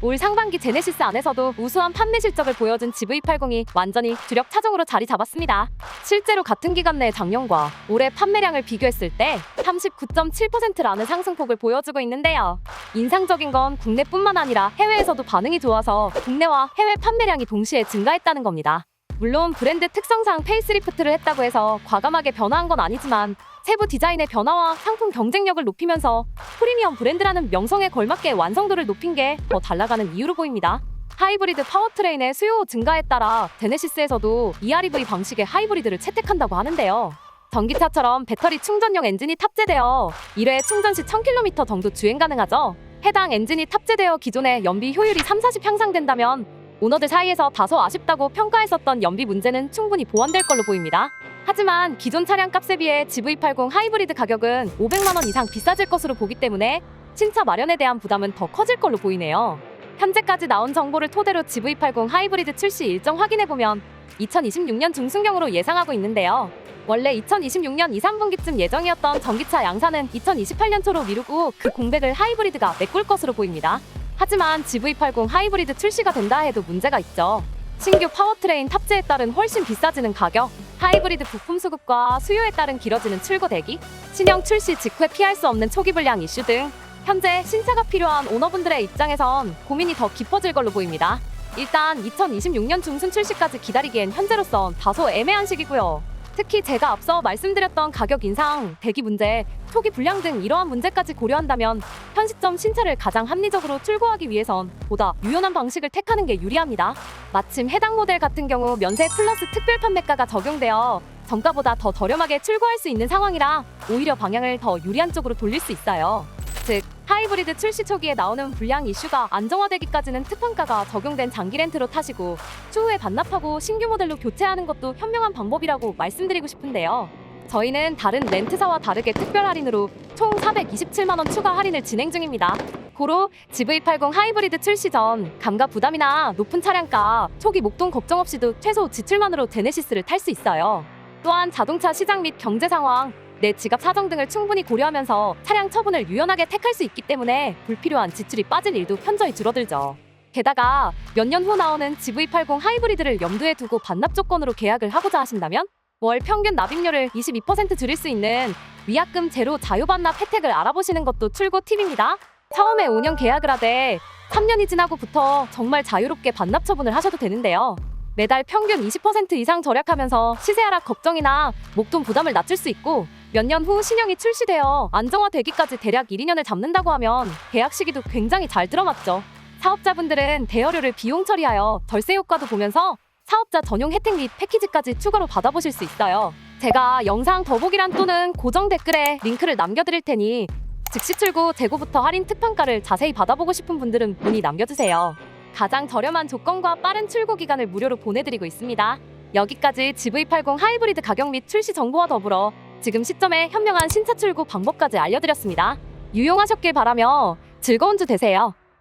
올 상반기 제네시스 안에서도 우수한 판매 실적을 보여준 GV80이 완전히 주력 차종으로 자리 잡았습니다. 실제로 같은 기간 내 작년과 올해 판매량을 비교했을 때 39.7%라는 상승폭을 보여주고 있는데요. 인상적인 건 국내뿐만 아니라 해외에서도 반응이 좋아서 국내와 해외 판매량이 동시에 증가했다는 겁니다. 물론 브랜드 특성상 페이스리프트를 했다고 해서 과감하게 변화한 건 아니지만 세부 디자인의 변화와 상품 경쟁력을 높이면서 프리미엄 브랜드라는 명성에 걸맞게 완성도를 높인 게더잘 나가는 이유로 보입니다. 하이브리드 파워트레인의 수요 증가에 따라 제네시스에서도 EREV 방식의 하이브리드를 채택한다고 하는데요. 전기차처럼 배터리 충전용 엔진이 탑재되어 1회 충전 시 1000km 정도 주행 가능하죠. 해당 엔진이 탑재되어 기존의 연비 효율이 3, 40 향상된다면 오너들 사이에서 다소 아쉽다고 평가했었던 연비 문제는 충분히 보완될 걸로 보입니다. 하지만 기존 차량 값에 비해 GV80 하이브리드 가격은 500만 원 이상 비싸질 것으로 보기 때문에 신차 마련에 대한 부담은 더 커질 걸로 보이네요. 현재까지 나온 정보를 토대로 GV80 하이브리드 출시 일정 확인해 보면 2026년 중순경으로 예상하고 있는데요. 원래 2026년 2, 3분기쯤 예정이었던 전기차 양산은 2028년 초로 미루고 그 공백을 하이브리드가 메꿀 것으로 보입니다. 하지만 GV80 하이브리드 출시가 된다 해도 문제가 있죠. 신규 파워트레인 탑재에 따른 훨씬 비싸지는 가격, 하이브리드 부품 수급과 수요에 따른 길어지는 출고 대기, 신형 출시 직후에 피할 수 없는 초기 불량 이슈 등 현재 신차가 필요한 오너분들의 입장에선 고민이 더 깊어질 걸로 보입니다. 일단 2026년 중순 출시까지 기다리기엔 현재로선 다소 애매한 시기고요. 특히 제가 앞서 말씀드렸던 가격 인상, 대기 문제, 초기 불량 등 이러한 문제까지 고려한다면 현 시점 신차를 가장 합리적으로 출고하기 위해선 보다 유연한 방식을 택하는 게 유리합니다. 마침 해당 모델 같은 경우 면세 플러스 특별 판매가가 적용되어 정가보다 더 저렴하게 출고할 수 있는 상황이라 오히려 방향을 더 유리한 쪽으로 돌릴 수 있어요. 즉 하이브리드 출시 초기에 나오는 불량 이슈가 안정화되기까지는 특판가가 적용된 장기 렌트로 타시고 추후에 반납하고 신규 모델로 교체하는 것도 현명한 방법이라고 말씀드리고 싶은데요. 저희는 다른 렌트사와 다르게 특별 할인으로 총 427만 원 추가 할인을 진행 중입니다. 고로 GV80 하이브리드 출시 전 감가 부담이나 높은 차량가, 초기 목돈 걱정 없이도 최소 지출만으로 제네시스를 탈 수 있어요. 또한 자동차 시장 및 경제 상황, 내 지갑 사정 등을 충분히 고려하면서 차량 처분을 유연하게 택할 수 있기 때문에 불필요한 지출이 빠질 일도 현저히 줄어들죠. 게다가 몇 년 후 나오는 GV80 하이브리드를 염두에 두고 반납 조건으로 계약을 하고자 하신다면 월 평균 납입료를 22% 줄일 수 있는 위약금 제로 자유 반납 혜택을 알아보시는 것도 출고 팁입니다. 처음에 5년 계약을 하되 3년이 지나고부터 정말 자유롭게 반납 처분을 하셔도 되는데요. 매달 평균 20% 이상 절약하면서 시세 하락 걱정이나 목돈 부담을 낮출 수 있고 몇 년 후 신형이 출시되어 안정화되기까지 대략 1, 2년을 잡는다고 하면 계약 시기도 굉장히 잘 들어맞죠. 사업자분들은 대여료를 비용 처리하여 절세 효과도 보면서 사업자 전용 혜택 및 패키지까지 추가로 받아보실 수 있어요. 제가 영상 더보기란 또는 고정 댓글에 링크를 남겨드릴 테니 즉시 출고 재고부터 할인 특판가를 자세히 받아보고 싶은 분들은 문의 남겨주세요. 가장 저렴한 조건과 빠른 출고 기간을 무료로 보내드리고 있습니다. 여기까지 GV80 하이브리드 가격 및 출시 정보와 더불어 지금 시점에 현명한 신차 출고 방법까지 알려드렸습니다. 유용하셨길 바라며 즐거운 주 되세요.